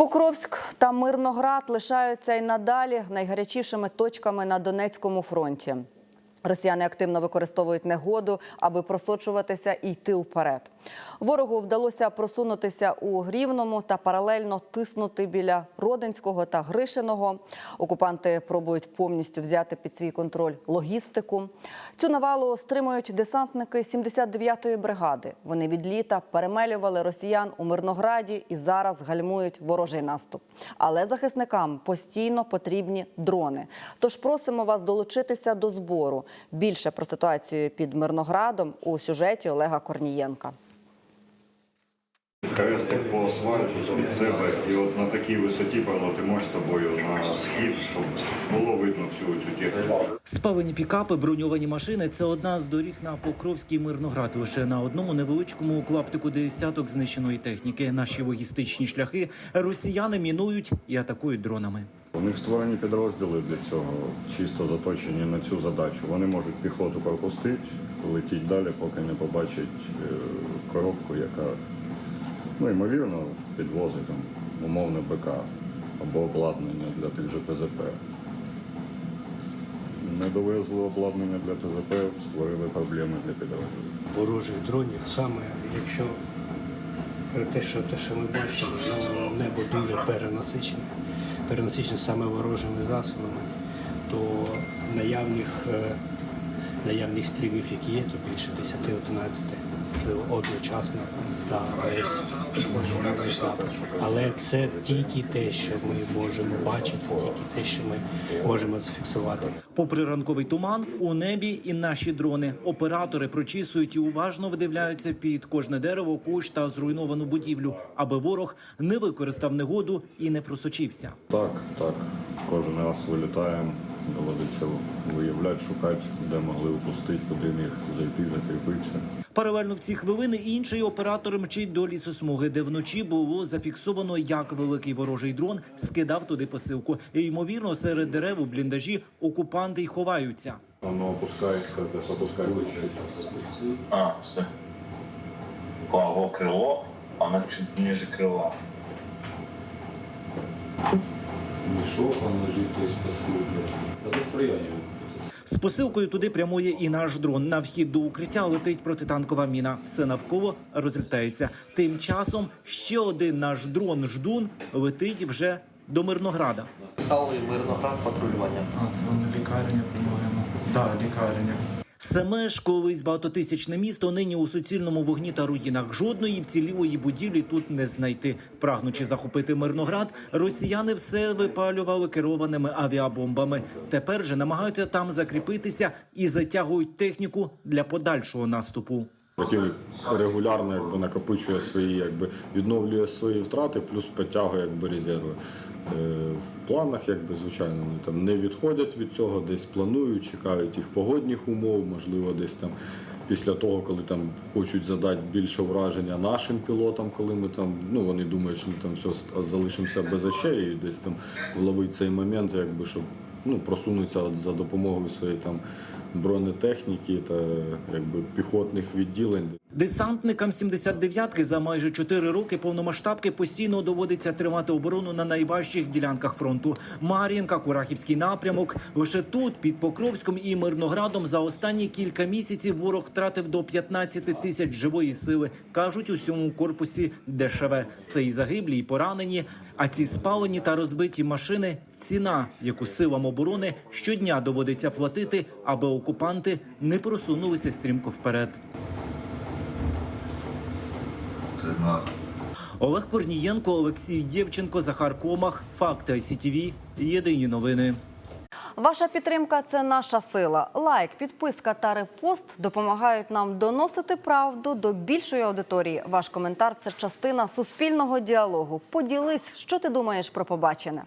Покровськ та Мирноград лишаються й надалі найгарячішими точками на Донецькому фронті. Росіяни активно використовують негоду, аби просочуватися і йти вперед. Ворогу вдалося просунутися у Рівному та паралельно тиснути біля Родинського та Гришиного. Окупанти пробують повністю взяти під свій контроль логістику. Цю навалу стримують десантники 79-ї бригади. Вони від літа перемелювали росіян у Мирнограді і зараз гальмують ворожий наступ. Але захисникам постійно потрібні дрони. Тож просимо вас долучитися до збору. Більше про ситуацію під Мирноградом у сюжеті Олега Корнієнка. Хрестик по асфальту з-під себе, і от на такій висоті пролетимо з тобою на схід, щоб було видно всю цю техніку. Спалені пікапи, броньовані машини це одна з доріг на Покровський Мирноград. Лише на одному невеличкому клаптику десяток знищеної техніки. Наші логістичні шляхи росіяни мінують і атакують дронами. У них створені підрозділи для цього, чисто заточені на цю задачу. Вони можуть піхоту пропустити, летіть далі, поки не побачать е, коробку, яка, ну, ймовірно, підвозить там умовне БК або обладнання для тих же ТЗП. Не довезли обладнання для ТЗП, створили проблеми для підрозділів. ворожих дронів, саме якщо е, те, що, те, що ми бачимо, небо дуже перенасичене, перенасичене саме ворожими засобами, то наявних, е, наявних стрімів, які є, то більше 10-11, можливо, одночасно за весь напад. Але це тільки те, що ми можемо бачити, тільки те, що ми можемо зафіксувати. Попри ранковий туман, у небі і наші дрони. Оператори прочісують і уважно вдивляються під кожне дерево, кущ та зруйновану будівлю, аби ворог не використав негоду і не просочився. Так, так. Кожен раз вилітаємо, доводиться виявляти, шукати, де могли впустити, куди міг зайти, закріпитися. Паралельно в ці хвилини інший оператор мчить до лісосмуги, де вночі було зафіксовано, як великий ворожий дрон скидав туди посилку. І, ймовірно, серед дерев у бліндажі окупанти й ховаються. Воно опускає, катись, опускає вище. А, стой. Кого крыло, она чуть ниже крыла. Мішок, там лежить десь посилки. З посилкою туди прямує і наш дрон. На вхід до укриття летить протитанкова міна. Все навколо розлітається. Тим часом ще один наш дрон ждун летить вже до Мирнограда. Писали Мирноград патрулювання. А, це вони лікарня, по-моєму. Так, да, лікарня. Саме ж колись багатотисячне місто нині у суцільному вогні та руїнах. Жодної вцілілої будівлі тут не знайти. Прагнучи захопити Мирноград, росіяни все випалювали керованими авіабомбами. Тепер же намагаються там закріпитися і затягують техніку для подальшого наступу. Противник регулярно якби накопичує свої, якби відновлює свої втрати, плюс підтягує якби резерви. Е, В планах, якби звичайно, вони там не відходять від цього, десь планують, чекають їх погодних умов, можливо, десь там після того, коли там хочуть задати більше враження нашим пілотам, коли ми там, ну вони думають, що ми там все залишимося без очей, і десь там вловить цей момент, якби щоб ну, просунуться за допомогою своєї там бронетехніки та якби піхотних відділень. Десантникам 79-ки за майже 4 роки повномасштабки постійно доводиться тримати оборону на найважчих ділянках фронту. Мар'їнка, Курахівський напрямок. Лише тут, під Покровськом і Мирноградом, за останні кілька місяців ворог втратив до 15 тисяч живої сили. кажуть у сьомому корпусі ДШВ. Це і загиблі, і поранені. А ці спалені та розбиті машини ціна, яку силам оборони щодня доводиться платити, аби окупанти не просунулися стрімко вперед. Крыла. Олег Корнієнко, Олексій Євченко, Захар Комах. Факти ICTV. Єдині новини. Ваша підтримка це наша сила. Лайк, підписка та репост допомагають нам доносити правду до більшої аудиторії. Ваш коментар це частина суспільного діалогу. Поділись, що ти думаєш про побачене.